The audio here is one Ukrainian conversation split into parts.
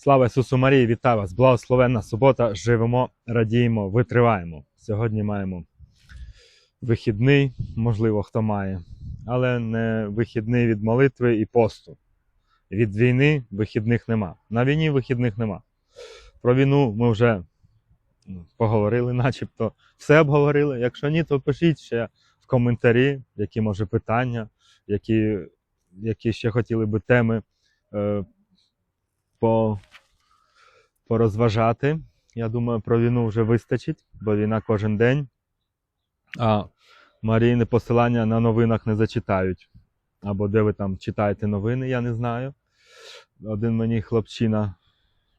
Слава Ісусу Марії, вітаю вас! Благословенна субота! Живемо, радіємо, витриваємо. Сьогодні маємо вихідний, можливо, хто має, але не вихідний від молитви і посту. Від війни вихідних нема. На війні вихідних нема. Про війну ми вже ну, поговорили, начебто все обговорили. Якщо ні, то пишіть ще в коментарі, які може питання, які, які ще хотіли би теми. По, порозважати. Я думаю, про війну вже вистачить, бо війна кожен день. А Марійне посилання на новинах не зачитають. Або де ви там читаєте новини, я не знаю. Один мені хлопчина,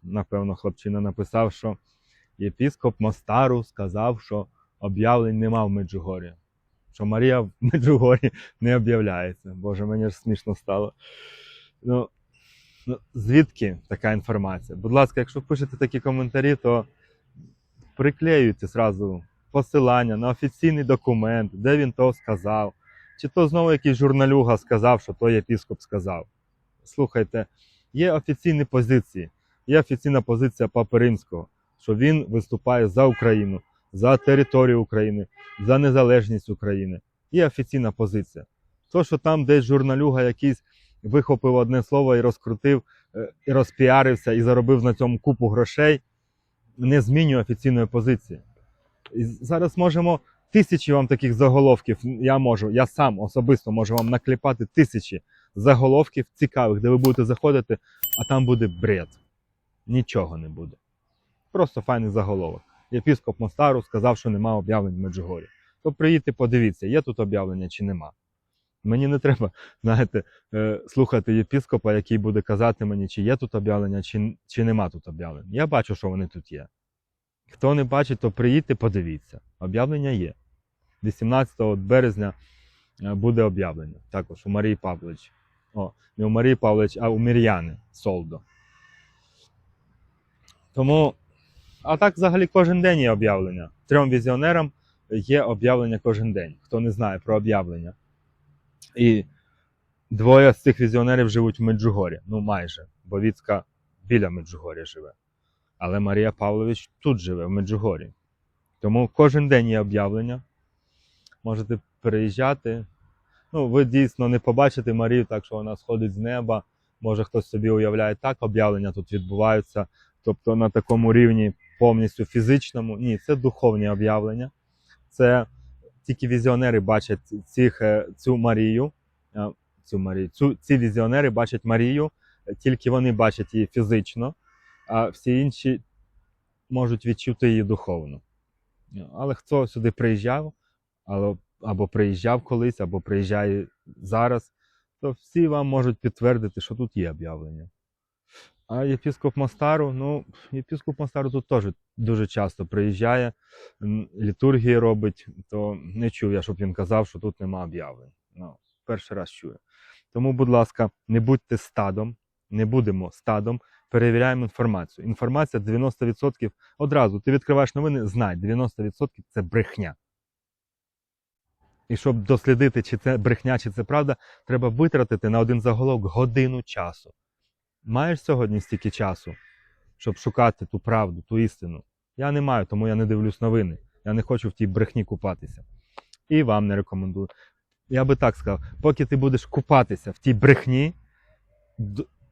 напевно, хлопчина написав, що єпіскоп Мостару сказав, що об'явлень нема в Меджугорі. Що Марія в Меджугорі не об'являється. Боже, мені ж смішно стало. Ну, звідки така інформація? Будь ласка, якщо пишете такі коментарі, то приклеюйте зразу посилання на офіційний документ, де він то сказав. Чи то знову якийсь журналюга сказав, що той єпіскоп сказав. Слухайте, є офіційні позиції. Є офіційна позиція Папи Римського, що він виступає за Україну, за територію України, за незалежність України. Є офіційна позиція. То, що там десь журналюга якийсь вихопив одне слово і розкрутив, е, і розпіарився, і заробив на цьому купу грошей, не змінює офіційної позиції. І зараз можемо тисячі вам таких заголовків. Я можу, я сам особисто можу вам накліпати тисячі заголовків цікавих, де ви будете заходити, а там буде бред. Нічого не буде. Просто файний заголовок. Єпіскоп Мостару сказав, що нема об'явлень в Меджугорі. То приїдьте, подивіться, є тут об'явлення чи нема. Мені не треба, знаєте, е, слухати єпіскопа, який буде казати мені, чи є тут об'явлення, чи, чи нема тут об'явлень. Я бачу, що вони тут є. Хто не бачить, то приїдьте, подивіться. Об'явлення є. 18 березня е, буде об'явлення. Також у Марії Павлович. О, не у Марії Павлович, а у Мір'яни Солдо. Тому, а так взагалі кожен день є об'явлення. Трьом візіонерам є об'явлення кожен день. Хто не знає про об'явлення. І двоє з цих візіонерів живуть в Меджугорі. Ну, майже. Бо Віцка біля Меджугоря живе. Але Марія Павлович тут живе, в Меджугорі. Тому кожен день є об'явлення. Можете переїжджати. Ну, ви дійсно не побачите Марію, так що вона сходить з неба. Може хтось собі уявляє, так об'явлення тут відбуваються. Тобто на такому рівні повністю фізичному. Ні, це духовні об'явлення. Це тільки візіонери бачать цих, е, цю Марію. е, Цю Марію. Цю, ці візіонери бачать Марію, е, тільки вони бачать її фізично, а всі інші можуть відчути її духовно. Але хто сюди приїжджав, або приїжджав колись, або приїжджає зараз, то всі вам можуть підтвердити, що тут є об'явлення. А єпіскоп Мостару, ну, єпіскоп Мостару тут теж дуже часто приїжджає, літургії робить, то не чув я, щоб він казав, що тут нема об'явлень. Ну, перший раз чую. Тому, будь ласка, не будьте стадом, не будемо стадом, перевіряємо інформацію. Інформація 90% одразу. Ти відкриваєш новини, знай, 90% це брехня. І щоб дослідити, чи це брехня, чи це правда, треба витратити на один заголовок годину часу. Маєш сьогодні стільки часу, щоб шукати ту правду, ту істину? Я не маю, тому я не дивлюсь новини. Я не хочу в тій брехні купатися. І вам не рекомендую. Я би так сказав, поки ти будеш купатися в тій брехні,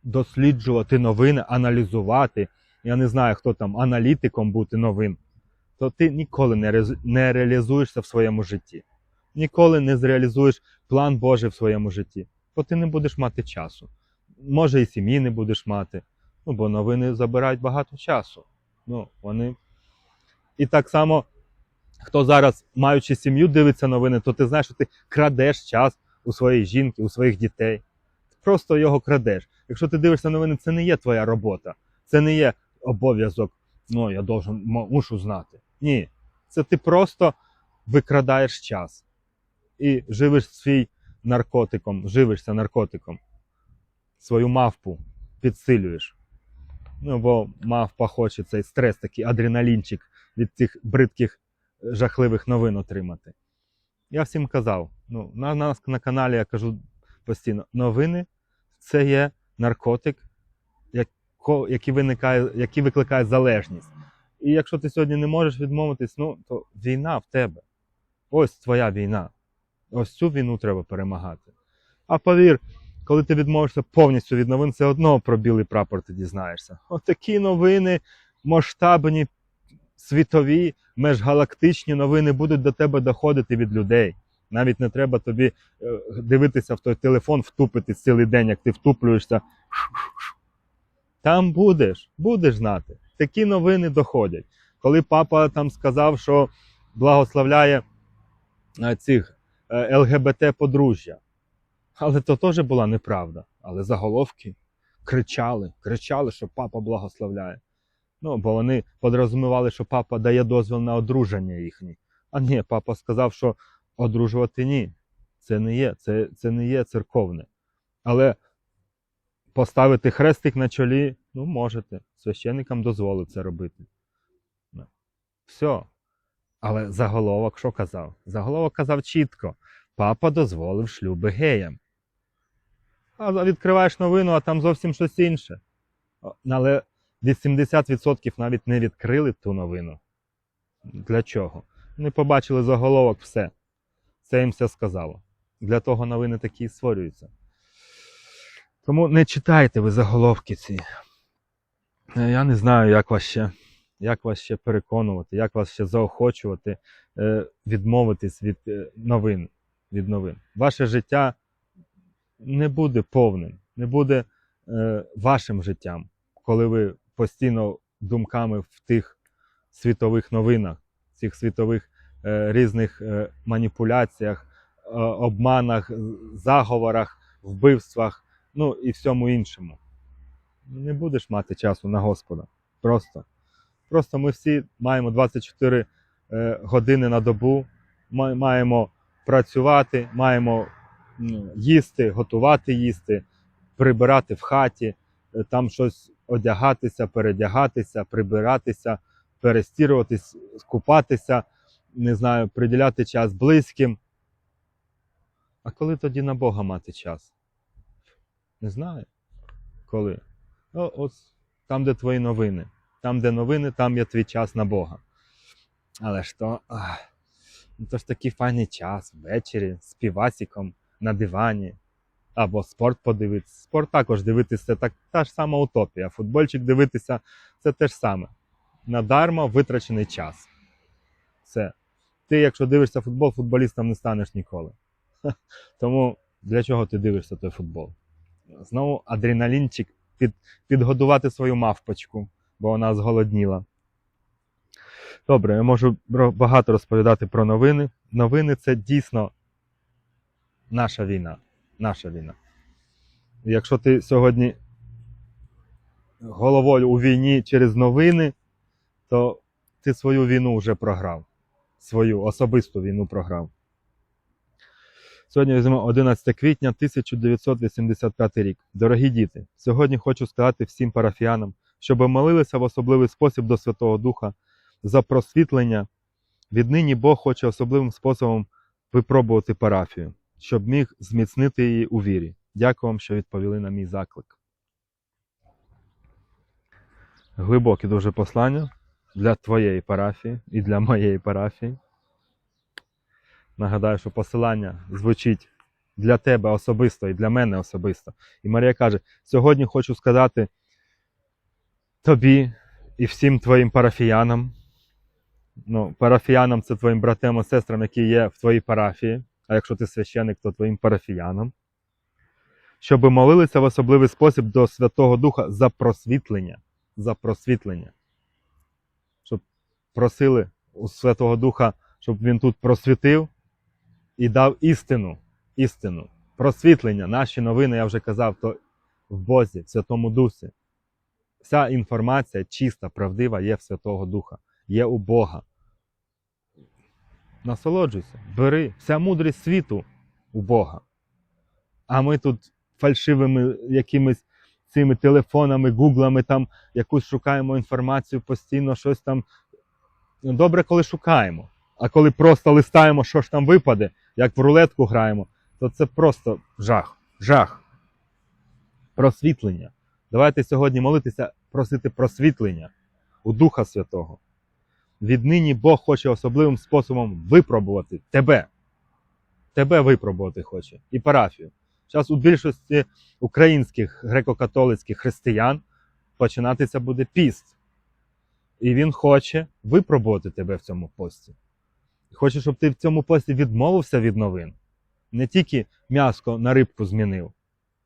досліджувати новини, аналізувати, я не знаю, хто там аналітиком бути новин, то ти ніколи не, рез- не реалізуєшся в своєму житті. Ніколи не зреалізуєш план Божий в своєму житті, бо ти не будеш мати часу. Може, і сім'ї не будеш мати, ну, бо новини забирають багато часу. Ну, вони... І так само, хто зараз, маючи сім'ю, дивиться новини, то ти знаєш, що ти крадеш час у своєї жінки, у своїх дітей. Просто його крадеш. Якщо ти дивишся новини, це не є твоя робота, це не є обов'язок. Ну, я должен, мушу знати. Ні. Це ти просто викрадаєш час і живеш свій наркотиком, живишся наркотиком. Свою мавпу підсилюєш. Ну, бо мавпа хоче цей стрес, такий адреналінчик від цих бридких, е, жахливих новин отримати. Я всім казав, ну, на нас на каналі я кажу постійно: новини це є наркотик, як, ко- виникає, які викликають залежність. І якщо ти сьогодні не можеш відмовитись, ну то війна в тебе. Ось твоя війна. Ось цю війну треба перемагати. А повір, коли ти відмовишся повністю від новин, все одно про білий прапор ти дізнаєшся. Отакі новини, масштабні, світові, межгалактичні новини будуть до тебе доходити від людей. Навіть не треба тобі е, дивитися в той телефон, втупити цілий день, як ти втуплюєшся. Там будеш, будеш знати. Такі новини доходять. Коли папа там сказав, що благословляє е, цих е, ЛГБТ подружжя. Але то теж була неправда. Але заголовки кричали, кричали, що папа благословляє. Ну, бо вони подрозумівали, що папа дає дозвіл на одруження їхнє. А ні, папа сказав, що одружувати ні. Це не є, це, це не є церковне. Але поставити хрестик на чолі, ну, можете. Священникам дозволить це робити. Ну, Все. Але заголовок що казав? Заголовок казав чітко: папа дозволив шлюби геям. А відкриваєш новину, а там зовсім щось інше. Але 80% навіть не відкрили ту новину. Для чого? Вони побачили заголовок, все. Це їм все сказало. Для того новини такі і створюються. Тому не читайте ви заголовки ці. Е, Я не знаю, як вас ще, як вас ще переконувати, як вас ще заохочувати е, відмовитись від е, новин. Від новин. Ваше життя не буде повним, не буде е, вашим життям, коли ви постійно думками в тих світових новинах, цих світових е, різних е, маніпуляціях, е, обманах, заговорах, вбивствах, ну і всьому іншому. Не будеш мати часу на Господа. Просто. Просто ми всі маємо 24 е, години на добу, ма- маємо працювати, маємо їсти, готувати їсти, прибирати в хаті, е, там щось одягатися, передягатися, прибиратися, перестіруватись, купатися, не знаю, приділяти час близьким. А коли тоді на Бога мати час? Не знаю. Коли? О, ось там, де твої новини. Там, де новини, там є твій час на Бога. Але ж то, ах, ну то ж такий файний час ввечері з півасиком на дивані. Або спорт подивитися. Спорт також дивитися так, та ж сама утопія. Футбольчик дивитися це те ж саме. Надарма витрачений час. Все. Ти, якщо дивишся футбол, футболістом не станеш ніколи. Тому для чого ти дивишся той футбол? Знову адреналінчик під, підгодувати свою мавпочку, бо вона зголодніла. Добре, я можу багато розповідати про новини. Новини це дійсно наша війна. Наша війна. Якщо ти сьогодні головою у війні через новини, то ти свою війну вже програв. Свою особисту війну програв. Сьогодні візьмемо 11 квітня 1985 рік. Дорогі діти, сьогодні хочу сказати всім парафіянам, щоб молилися в особливий спосіб до Святого Духа за просвітлення. Віднині Бог хоче особливим способом випробувати парафію, щоб міг зміцнити її у вірі. Дякую вам, що відповіли на мій заклик. Глибоке дуже послання для твоєї парафії і для моєї парафії. Нагадаю, що посилання звучить для тебе особисто і для мене особисто. І Марія каже: сьогодні хочу сказати тобі і всім твоїм парафіянам. Ну, парафіянам це твоїм братам і сестрам, які є в твоїй парафії. А якщо ти священик, то твоїм парафіянам. Щоб молилися в особливий спосіб до Святого Духа за просвітлення. За просвітлення. Щоб просили у Святого Духа, щоб він тут просвітив і дав істину. Істину. Просвітлення. Наші новини, я вже казав, то в Бозі, в Святому Дусі. Вся інформація чиста, правдива є в Святого Духа, є у Бога. Насолоджуйся, бери вся мудрість світу у Бога. А ми тут фальшивими якимись цими телефонами, гуглами там якусь шукаємо інформацію постійно, щось там. Ну, Добре, коли шукаємо. А коли просто листаємо, що ж там випаде, як в рулетку граємо, то це просто жах. Жах. Просвітлення. Давайте сьогодні молитися просити просвітлення у Духа Святого. Віднині Бог хоче особливим способом випробувати тебе. Тебе випробувати хоче і парафію. Зараз у більшості українських греко-католицьких християн починатися буде піст. І він хоче випробувати тебе в цьому пості. Хоче, щоб ти в цьому пості відмовився від новин. Не тільки м'яско на рибку змінив,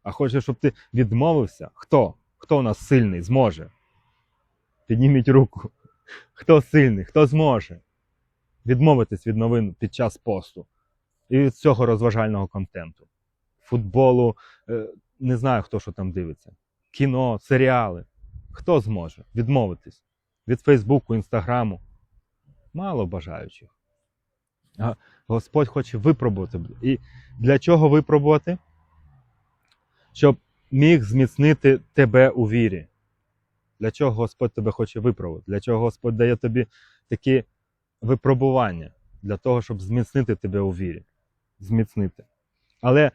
а хоче, щоб ти відмовився. Хто? Хто у нас сильний, зможе? Підніміть руку. Хто сильний, хто зможе відмовитись від новин під час посту і від цього розважального контенту. Футболу, е, не знаю, хто що там дивиться. Кіно, серіали. Хто зможе відмовитись від Фейсбуку, Інстаграму? Мало бажаючих. А Господь хоче випробувати. І для чого випробувати? Щоб міг зміцнити тебе у вірі. Для чого Господь тебе хоче випробувати? Для чого Господь дає тобі такі випробування? Для того, щоб зміцнити тебе у вірі. Зміцнити. Але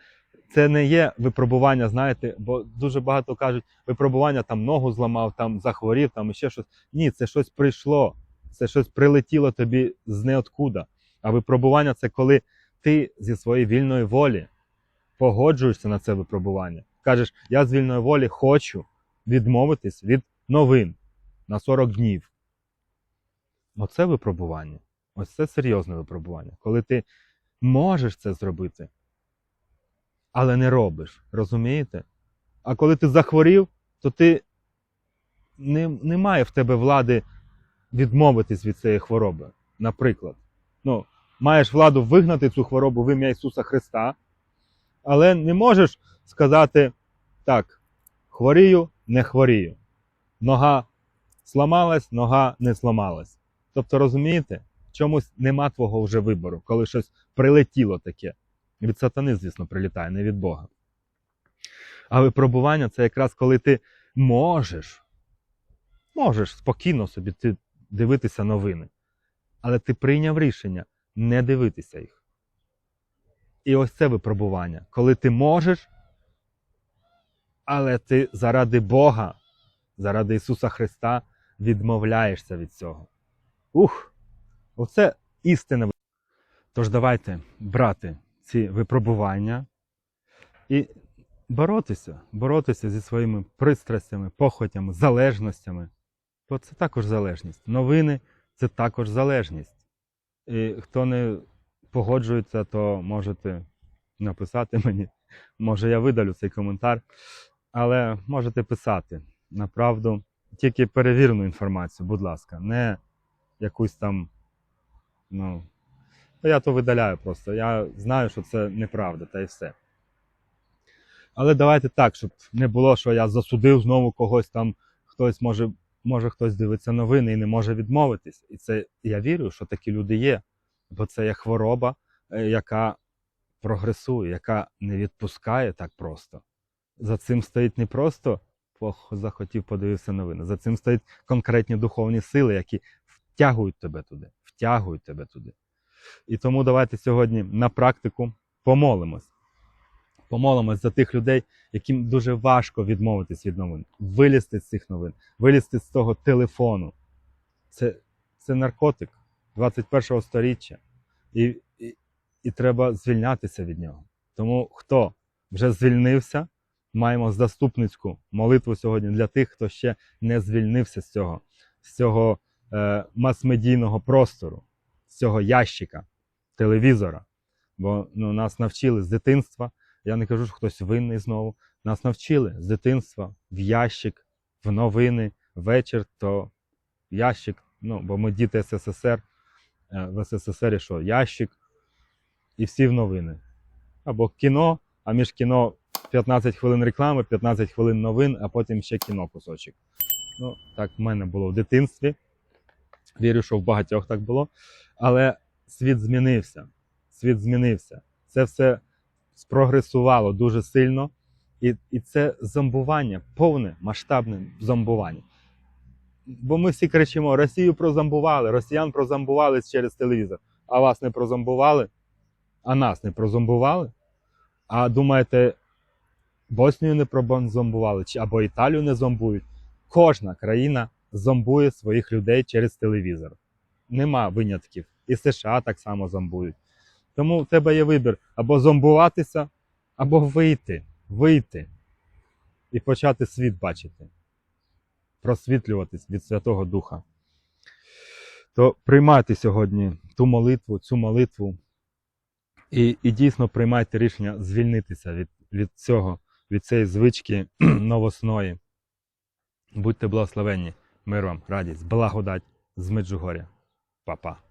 це не є випробування, знаєте, бо дуже багато кажуть, випробування там ногу зламав, там захворів, там ще щось. Ні, це щось прийшло, це щось прилетіло тобі з неоткуда. А випробування це коли ти зі своєї вільної волі погоджуєшся на це випробування. Кажеш, я з вільної волі хочу відмовитись від новин на 40 днів. Оце випробування. Ось це серйозне випробування. Коли ти можеш це зробити, але не робиш. Розумієте? А коли ти захворів, то ти не, немає в тебе влади відмовитись від цієї хвороби. Наприклад. Ну, маєш владу вигнати цю хворобу в ім'я Ісуса Христа, але не можеш сказати так, хворію, не хворію. Нога зламалась, нога не зламалась. Тобто, розумієте, в чомусь нема твого вже вибору, коли щось прилетіло таке. Від сатани, звісно, прилітає, не від Бога. А випробування це якраз коли ти можеш, можеш спокійно собі ти дивитися новини. Але ти прийняв рішення не дивитися їх. І ось це випробування, коли ти можеш, але ти заради Бога, заради Ісуса Христа відмовляєшся від цього. Ух! Оце істина. Тож давайте брати ці випробування і боротися, боротися зі своїми пристрастями, похотями, залежностями. Бо це також залежність. Новини це також залежність. І хто не погоджується, то можете написати мені. Може, я видалю цей коментар, але можете писати. Направду, тільки перевірену інформацію, будь ласка, не якусь там. Ну, я то видаляю просто. Я знаю, що це неправда, та й все. Але давайте так, щоб не було, що я засудив знову когось там, хтось може, може хтось дивиться новини і не може відмовитись. І це я вірю, що такі люди є. Бо це є хвороба, е, яка прогресує, яка не відпускає так просто. За цим стоїть не просто «Ох, захотів подивитися новини. За цим стоять конкретні духовні сили, які втягують тебе туди, втягують тебе туди. І тому давайте сьогодні на практику помолимось. Помолимось за тих людей, яким дуже важко відмовитись від новин, вилізти з цих новин, вилізти з того телефону. Це, це наркотик 21 століття. І, і, і треба звільнятися від нього. Тому хто вже звільнився, маємо заступницьку молитву сьогодні для тих, хто ще не звільнився з цього, з цього е, мас-медійного простору, з цього ящика, телевізора. Бо ну, нас навчили з дитинства. Я не кажу, що хтось винний знову. Нас навчили з дитинства в ящик, в новини, вечір, то ящик. Ну, бо ми діти СССР, е, в СССР що? Ящик і всі в новини. Або кіно, а між кіно 15 хвилин реклами, 15 хвилин новин, а потім ще кіно кусочок. Ну, так в мене було в дитинстві. Вірю, що в багатьох так було. Але світ змінився. Світ змінився. Це все спрогресувало дуже сильно. І, і це зомбування, повне масштабне зомбування. Бо ми всі кричимо: Росію прозомбували, росіян прозомбували через телевізор. А вас не прозомбували? А нас не прозомбували? А думаєте, Боснію не прозомбували, чи або Італію не зомбують? Кожна країна зомбує своїх людей через телевізор. Нема винятків. І США так само зомбують. Тому в тебе є вибір або зомбуватися, або вийти, вийти і почати світ бачити, просвітлюватись від Святого Духа. То приймайте сьогодні ту молитву, цю молитву, і, і дійсно приймайте рішення звільнитися від, від цього, від цієї звички новосної. Будьте благословенні, мир вам, радість, благодать з Меджугоря. Па-па.